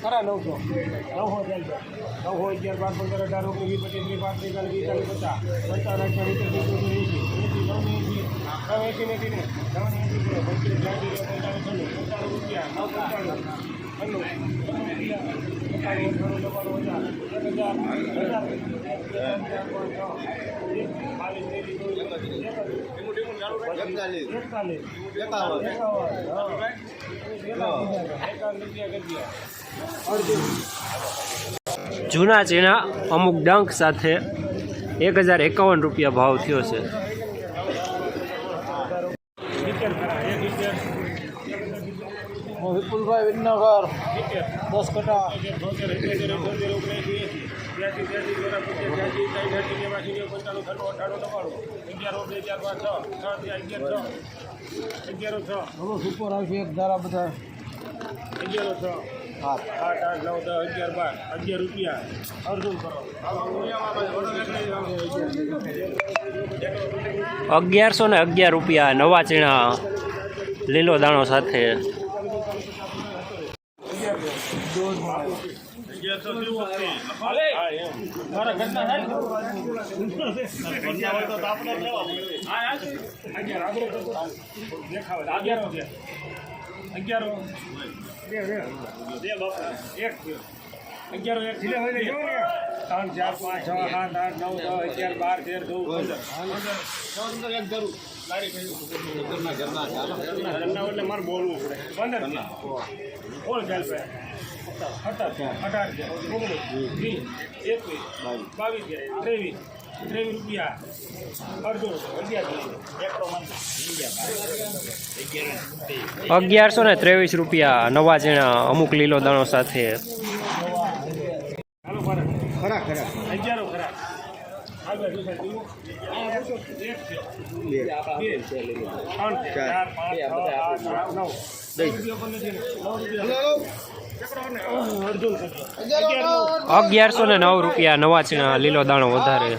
ખરા નવસો નવસો ચાલશે નવસો અગિયાર બાર પંદર અઢાર ઓગણીસ પચીસ ત્રીસ પાંત્રીસ ચાલીસ રૂપિયા નવ હજાર એકતાલીસ એકાવન જૂના ચીના અમુક ડંખ સાથે એક હજાર એકાવન રૂપિયા ભાવ થયો છે. વિપુલભાઈ વિનનગર દસ કટા. બોતેર એકોતેર અઠોતેર ઓગણએંસી એંસી બ્યાસી ત્યાસી ચોરા પચાસ ત્યાસી સાઠ અઠી નેવાસી નેવું પંચાણું છન્નું અઠાણું નવ્વાણું અગિયાર બે ચાર પાંચ છ છ બે અગિયાર છ. અગિયારો છ. હવે સુપર આવશે એક ધારા બધા. અગિયારો છ. હા. આઠ આઠ નવ દસ અગિયાર બાર. અગિયાર રૂપિયા. અર્જુન કરો. અગિયારસો ને અગિયાર રૂપિયા નવા ચીણા લીલો દાણો સાથે. અગિયાર. અગિયારો અગિયારો બે બાપા એક અગિયારો એક. ત્રણ ચાર પાંચ છ સાત આઠ નવ દસ અગિયાર બાર તેર ચૌદ પંદર. પંદર એક જરૂર. એટલે મારે બોલવું પડે. પંદર. કોણ ચાલશે અઢાર અઢાર ઓગણીસ. એકવીસ. બાવીસ. ત્રેવીસ. ત્રેવીસ રૂપિયા. અગિયારસો ને ત્રેવીસ. રૂપિયા નવા જણા અમુક લીલો દાણો સાથે હાલો પાડે ખરા ખરા અગિયારો ખરા આગળ શું થાય બીજું? એક છે બે ત્રણ છે ચાર પાંચ છ આઠ નવ નવ રૂપિયા પણ નથી ને. નવ રૂપિયા અડધો અગિયાર અગિયારસો ને નવ રૂપિયા નવા ચીણા લીલો દાણો વધારે.